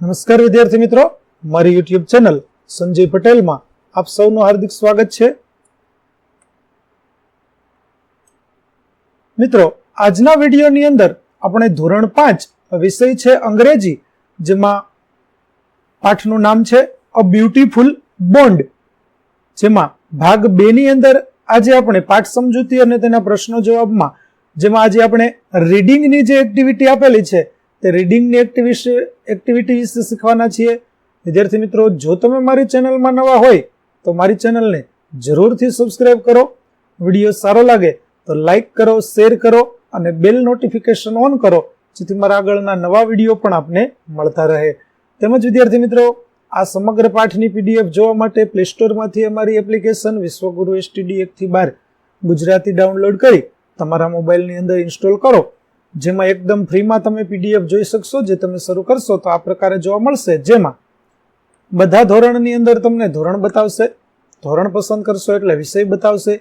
નમસ્કાર વિદ્યાર્થી મિત્રો. મારી યુટ્યુબ ચેનલ સંજય પટેલમાં આપ સૌનું હાર્દિક સ્વાગત છે. મિત્રો, આજના વિડીયોની અંદર આપણે ધોરણ પાંચ વિષય છે અંગ્રેજી, જેમાં પાઠનું નામ છે અ બ્યુટીફુલ બોન્ડ જેમાં ભાગ બે ની અંદર આજે આપણે પાઠ સમજૂતી અને તેના પ્રશ્નો જવાબમાં, જેમાં આજે આપણે રીડિંગની જે એક્ટિવિટી આપેલી છે તે રીડિંગની એક્ટિવિશ એક્ટિવિટી શીખવાના છીએ. વિદ્યાર્થી મિત્રો, જો તમે મારી ચેનલમાં નવા હોય, તો મારી ચેનલને જરૂરથી સબસ્ક્રાઇબ કરો. વીડિયો સારો લાગે, તો લાઈક કરો શેર કરો અને બેલ નોટિફિકેશન ઓન કરો, જેથી મારા આગળના નવા વીડિયો પણ આપને મળતા રહે. તેમજ વિદ્યાર્થી મિત્રો, આ સમગ્ર પાઠની પીડીએફ જોવા માટે પ્લે સ્ટોરમાંથી અમારી એપ્લિકેશન વિશ્વગુરુ એસટીડી એકથી બાર ગુજરાતી ડાઉનલોડ કરી તમારા મોબાઈલની અંદર ઇન્સ્ટોલ કરો. જેમાં એકદમ ફ્રીમાં તમે પીડીએફ જોઈ શકશો, જે તમે શરૂ કરશો તો આ પ્રકારે જોવા મળશે. જેમાં બધા ધોરણની અંદર તમને ધોરણ બતાવશે, ધોરણ પસંદ કરશો એટલે વિષય બતાવશે,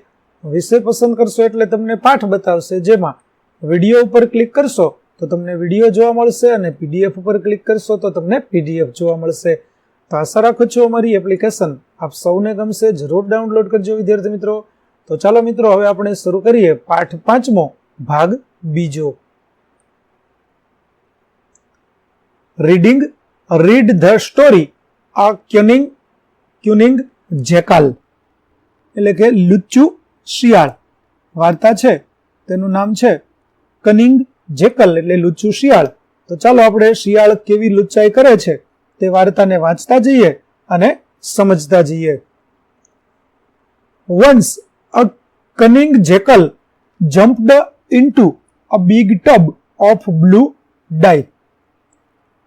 વિષય પસંદ કરશો એટલે તમને પાઠ બતાવશે. જેમાં વીડિયો ઉપર ક્લિક કરશો તો તમને વીડિયો જોવા મળશે અને પીડીએફ ઉપર ક્લિક કરશો તો તમને પીડીએફ જોવા મળશે. તો આશા રાખું છું અમારી એપ્લિકેશન આપ સૌને ગમશે. જરૂર ડાઉનલોડ કરજો, વિદ્યાર્થી મિત્રો. તો ચાલો મિત્રો, હવે આપણે શરૂ કરીએ પાઠ પાંચમો, ભાગ બીજો. રીડિંગ, રીડ ધ સ્ટોરી, આ ક્યુનિંગ ક્યુનિંગ જેકાલ. એટલે કે લુચ્ચુ શિયાળ. વાર્તા છે, તેનું નામ છે કનિંગ જેકલ, એટલે લુચ્ચુ શિયાળ. તો ચાલો આપણે શિયાળ કેવી લુચ્ચાઈ કરે છે, તે વાર્તાને વાંચતા જઈએ અને સમજતા જઈએ. Once, a cunning jackal jumped into a big tub of blue dye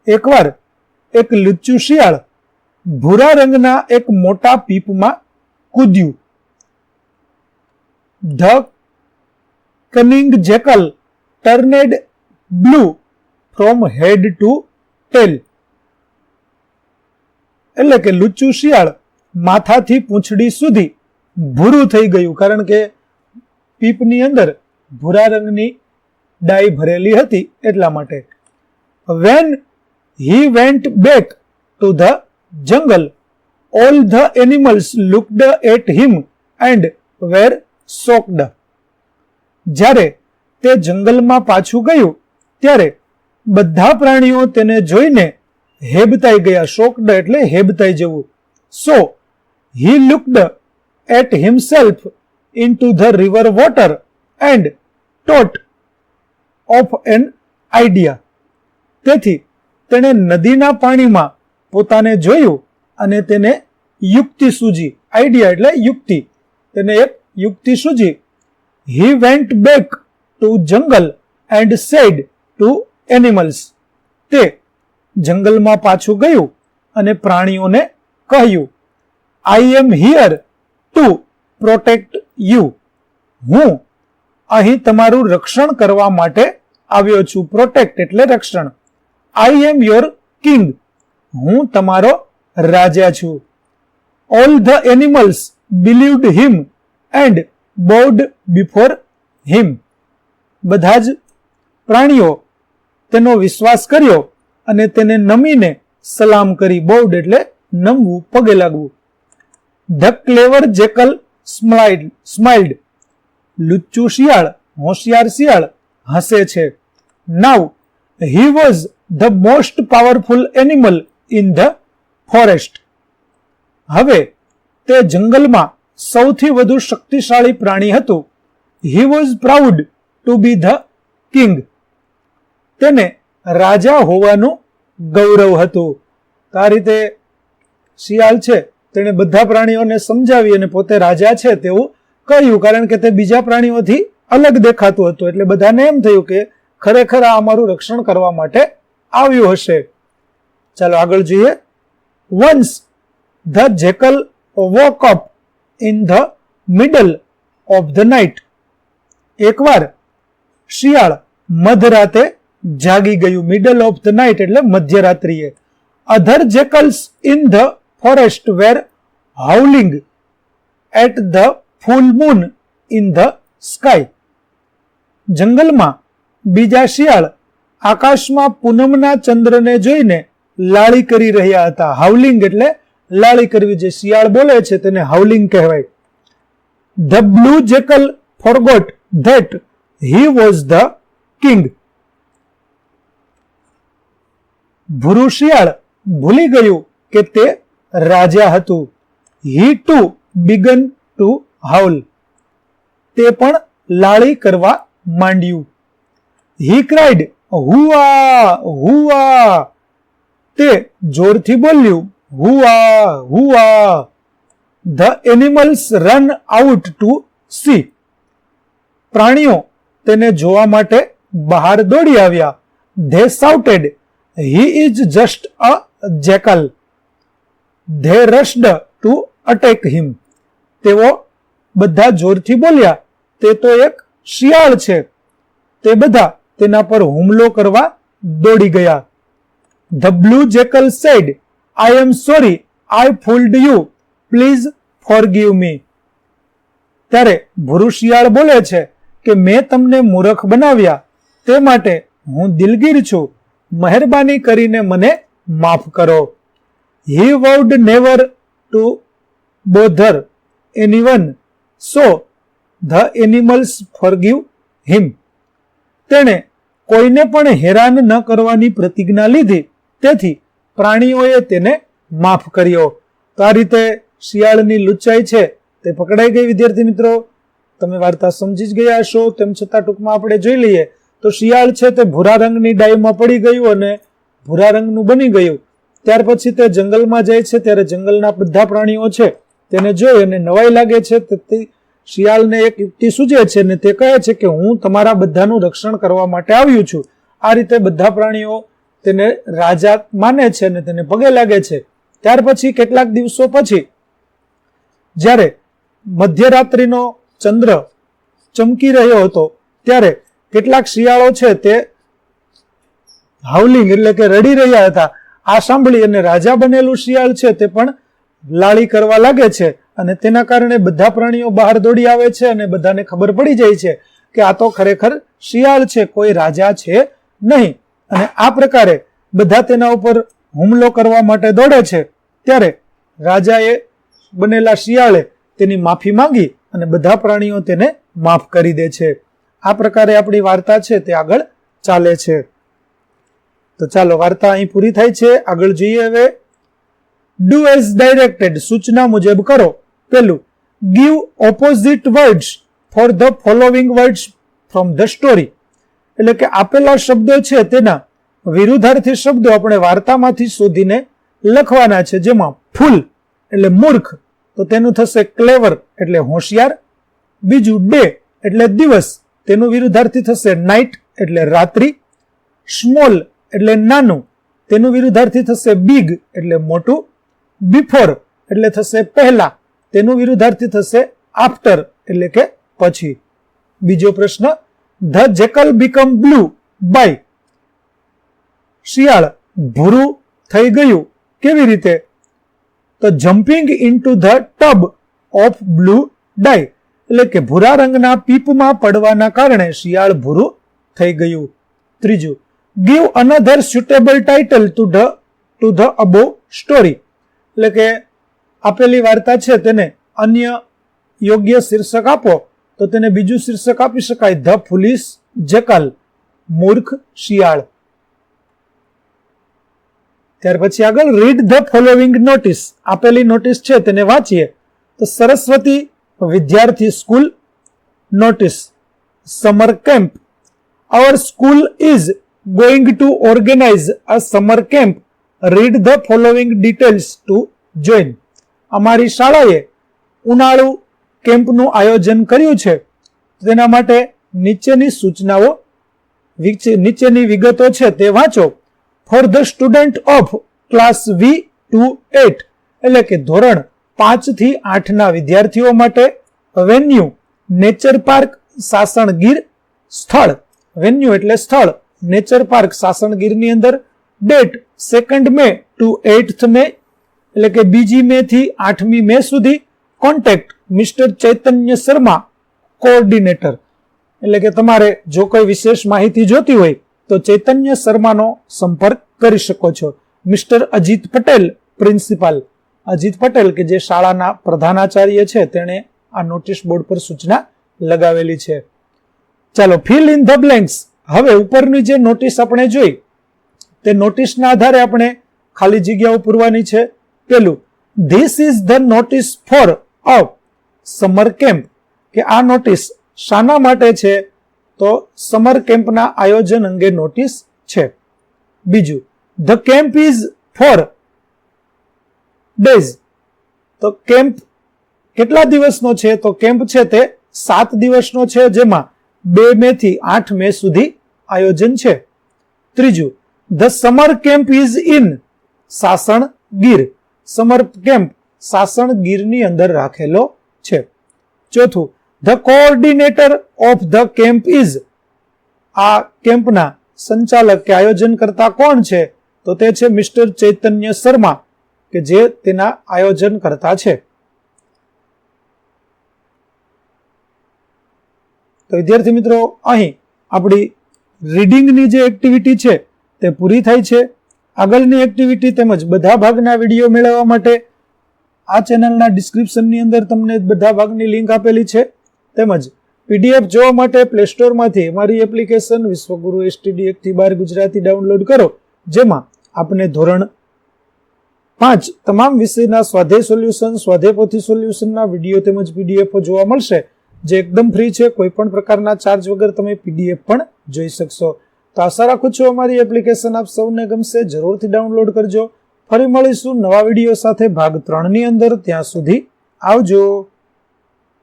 એકવાર એક લુચ્ચું શિયાળ ભૂરા રંગના એક મોટા પીપમાં કૂદ્યું. The cunning jackal turned blue from head to tail. એટલે કે લુચ્ચું શિયાળ માથાથી પૂંછડી સુધી ભૂરું થઈ ગયું, કારણ કે પીપની અંદર ભૂરા રંગની ડાઈ ભરેલી હતી એટલા માટે. When he went back to the jungle all the animals looked at him and were shocked. જ્યારે તે જંગલમાં પાછું ગયું, ત્યારે બધા પ્રાણીઓ તેને જોઈને હેબતાઈ ગયા. શોકડ એટલે હેબતાઈ જવું. So he looked at himself in to the river water and thought of an idea તેથી તેણે નદીના પાણીમાં પોતાને જોયું અને તેને યુક્તિ સૂજી. આઈડિયા એટલે યુક્તિ. તેને એક યુક્તિ સૂજી. He went back to jungle and said to animals તે જંગલમાં પાછું ગયું અને પ્રાણીઓને કહ્યું I am here to protect you હું અહીં તમારું રક્ષણ કરવા માટે આવ્યો છું. પ્રોટેક્ટ એટલે રક્ષણ. આઈ એમ યોર કિંગ હું તમારો રાજા છું. All the animals believed him and bowed before him બધા જ પ્રાણીઓ તેનો વિશ્વાસ કર્યો અને તેને નમીને સલામ કરી બોવડ એટલે નમવું, પગે લાગવું. The clever jackal smiled smiled લુચ્ચું શિયાળ, હોશિયાર શિયાળ હસે છે. Now he was the most powerful animal in the forest હવે તે જંગલમાં સૌથી વધુ શક્તિશાળી પ્રાણી હતું. He was proud to be the king તેને રાજા હોવાનું ગૌરવ હતું. આ રીતે શિયાળ છે, તેણે બધા પ્રાણીઓને સમજાવી અને પોતે રાજા છે તેવું કહ્યું. કારણ કે તે બીજા પ્રાણીઓથી અલગ દેખાતું હતું. એટલે બધાને એમ થયું કે ખરેખર આ અમારું રક્ષણ કરવા માટે આવ્યું હશે. ચાલો આગળ જોઈએ. Once the jackal woke up in the middle of the night એકવાર શિયાળ મધરાતે જાગી ગયું. મિડલ ઓફ ધ નાઇટ એટલે મધ્યરાત્રિએ. Other jackals in the forest were howling at the full moon in the sky જંગલમાં બીજા શિયાળ આકાશમાં પૂનમના ચંદ્રને જોઈને લાળી કરી રહ્યા હતા. હાઉલિંગ એટલે લાળી કરવી જે શિયાળ બોલે છે તેને હાઉલિંગ કહેવાય. The blue jackal forgot that he was the king ભૂરું શિયાળ ભૂલી ગયું કે તે રાજા હતું. He to begin to howl તે પણ લાળી કરવા માંડ્યું. હી ક્રાઇડ હુઆ હુઆ. તે જોરથી બોલ્યું, હુઆ હુઆ. The animals run out to see પ્રાણીઓ તેને જોવા માટે બહાર દોડી આવ્યા. They shouted he is just a jackal they rushed to attack him તેઓ બધા જોરથી બોલ્યા, તે તો એક શિયાળ છે. તે બધા તેના પર હુમલો કરવા દોડી ગયા. The blue jackal said I am sorry I fooled you please forgive me ત્યારે ભૂરુશિયાળ બોલે છે કે, મેં તમને મૂરખ બનાવ્યા. તે માટે હું દિલગીર છું. મહેરબાની કરીને મને માફ કરો. He would never to bother anyone so the animals forgive him તેણે કોઈને પણ હેરાન ન કરવાની પ્રતિજ્ઞા લીધી. તેથી પ્રાણીઓએ તેને માફ કર્યો. તો આ રીતે શિયાળની લુચ્ચાઈ છે તે પકડાઈ ગઈ, વિદ્યાર્થી મિત્રો. તમે વાર્તા સમજી જ ગયા હશો, તેમ છતાં ટૂંકમાં આપણે જોઈ લઈએ. તો શિયાળ છે તે ભૂરા રંગની ડાયમાં પડી ગયું અને ભૂરા રંગનું બની ગયું. ત્યાર પછી તે જંગલમાં જાય છે, ત્યારે જંગલના બધા પ્રાણીઓ છે તેને જોઈ અને નવાઈ લાગે છે. તે શિયાળને એક યુક્તિ સૂચે છે ને તે કહે છે કે હું તમારા બધાનું રક્ષણ કરવા માટે આવ્યું છું. આ રીતે બધા પ્રાણીઓ તેને રાજા માને છે અને તેને પગે લાગે છે. ત્યાર પછી કેટલાક દિવસો પછી, જ્યારે મધ્યરાત્રિનો ચંદ્ર ચમકી રહ્યો હતો, ત્યારે કેટલાક શિયાળો છે તે હાઉલિંગ એટલે કે રડી રહ્યા હતા. આ સાંભળી અને રાજા બનેલું શિયાળ છે તે પણ લાળી કરવા લાગે છે. અને તેના કારણે બધા પ્રાણીઓ બહાર દોડી આવે છે અને બધાને ખબર પડી જાય છે કે આ તો ખરેખર શિયાળ છે, કોઈ રાજા છે નહીં. અને આ પ્રકારે બધા તેના ઉપર હુમલો કરવા માટે દોડે છે. ત્યારે રાજાએ બનેલા શિયાળે તેની માફી માંગી અને બધા પ્રાણીઓ તેને માફ કરી દે છે. આ પ્રકારે આપણી વાર્તા છે તે આગળ ચાલે છે. તો ચાલો વાર્તા અહીં પૂરી થાય છે. આગળ જોઈએ હવે. ડુ એઝ ડાયરેક્ટેડ સૂચના મુજબ કરો. પેલું give opposite words for the following words from the story એટલે કે આપેલા શબ્દો છે તેના વિરુદ્ધાર્થી શબ્દો આપણે વાર્તામાંથી શોધીને લખવાના છે. જેમાં ફૂલ એટલે મૂર્ખ, તો તેનું થશે ક્લેવર એટલે હોશિયાર. બીજું ડે એટલે દિવસ, તેનું વિરુદ્ધાર્થી થશે નાઇટ એટલે રાત્રિ. સ્મોલ એટલે નાનું, તેનું વિરુદ્ધાર્થી થશે બિગ એટલે મોટું. બિફોર એટલે થશે પહેલા. તેનું વિરુદ્ધાર્થી થશે આફ્ટર એટલે કે પછી. બીજો પ્રશ્ન, the jackal become blue by શિયાળ ભૂરું થઈ ગયું કેવી રીતે? તો jumping into the tub of blue dye એટલે કે ભૂરા રંગના પીપમાં પડવાના કારણે શિયાળ ભૂરું થઈ ગયું. ત્રીજું give another suitable title to the to the above story એટલે કે આપેલી વાર્તા છે તેને અન્ય યોગ્ય શીર્ષક આપો, તો તેને બીજું શીર્ષક આપી શકાય. ધ ફુલિસ જકલ, મૂર્ખ શિયાળ. ત્યાર પછી આગળ રીડ ધ ફોલોવિંગ નોટિસ આપેલી નોટિસ છે તેને વાંચીએ. તો Saraswati Vidyarthi school notice summer camp our school is going to organise a summer camp read the following details to join અમારી શાળાએ ઉનાળુ કેમ્પનું આયોજન કર્યું છે. તેના માટે નીચેની સૂચનાઓ નીચેની વિગતો છે તે વાંચો. For the student of class V to eight એટલે કે ધોરણ પાંચથી આઠના વિદ્યાર્થીઓ માટે વેન્યુ નેચર પાર્ક સાસણગીર, સ્થળ. વેન્યુ એટલે સ્થળ. નેચર પાર્ક સાસણગીરની અંદર date second May to eighth May એટલે કે બીજી મે થી આઠમી મે સુધી contact mister Chaitanya Sharma coordinator એટલે કે તમારે જો કોઈ વિશેષ માહિતી જોતી હોય, તો ચૈતન્ય શર્માનો સંપર્ક કરી શકો છો. મિસ્ટર અજીત પટેલ પ્રિન્સિપાલ અજીત પટેલ કે જે શાળાના પ્રધાનાચાર્ય છે, તેણે આ નોટિસ બોર્ડ પર સૂચના લગાવેલી છે. ચાલો ફિલ ઇન ધ બ્લેન્ક્સ હવે ઉપરની જે નોટિસ આપણે જોઈ તે નોટિસના આધારે આપણે ખાલી જગ્યાઓ પૂરવાની છે. પેલું this is the notice for a summer camp કે આ નોટિસ શાના માટે છે? તો સમર કેમ્પના આયોજન અંગે નોટિસ છે. બીજું the camp is for days તો કેમ્પ કેટલા દિવસનો છે? તો કેમ્પ છે તે સાત દિવસનો છે, જેમાં બે મે થી આઠ મે સુધી આયોજન છે. ત્રીજું the summer camp is in Sasan Gir summer camp Sasan ગીરની અંદર રાખેલો છે. ચોથું the coordinator of the camp is આ કેમ્પના સંચાલક કે આયોજન કરતા કોણ છે? તો તે છે મિસ્ટર ચૈતન્ય શર્મા, કે જે તેના આયોજન કરતા છે. તો વિદ્યાર્થી મિત્રો, અહીં આપણી રીડિંગની જે એક્ટિવિટી છે તે પૂરી થાય છે. આગળની એક્ટિવિટી તેમજ બધા ભાગના વીડિયો મેળવવા માટે આ ચેનલના ડિસ્ક્રિપ્શનની અંદર તમને બધા ભાગની લિંક આપેલી છે. તેમજ પીડીએફ જોવા માટે પ્લે સ્ટોરમાંથી અમારી એપ્લિકેશન વિશ્વગુરુ એસટીડી એકથી બાર ગુજરાતી ડાઉનલોડ કરો. જેમાં આપને ધોરણ પાંચ તમામ વિષયના સ્વાધ્યાય સોલ્યુશન સ્વાધ્યાય પોથી સોલ્યુશનના વીડિયો તેમજ પીડીએફ જોવા મળશે. જે એકદમ ફ્રી છે. કોઈ પણ પ્રકારના ચાર્જ વગર તમે પીડીએફ પણ જોઈ શકશો. તો આશા રાખું છું અમારી એપ્લિકેશન આપ સૌને ગમશે. જરૂરથી ડાઉનલોડ કરજો. ફરી મળીશું નવા વીડિયો સાથે. ભાગ ત્રણની અંદર. ત્યાં સુધી આવજો.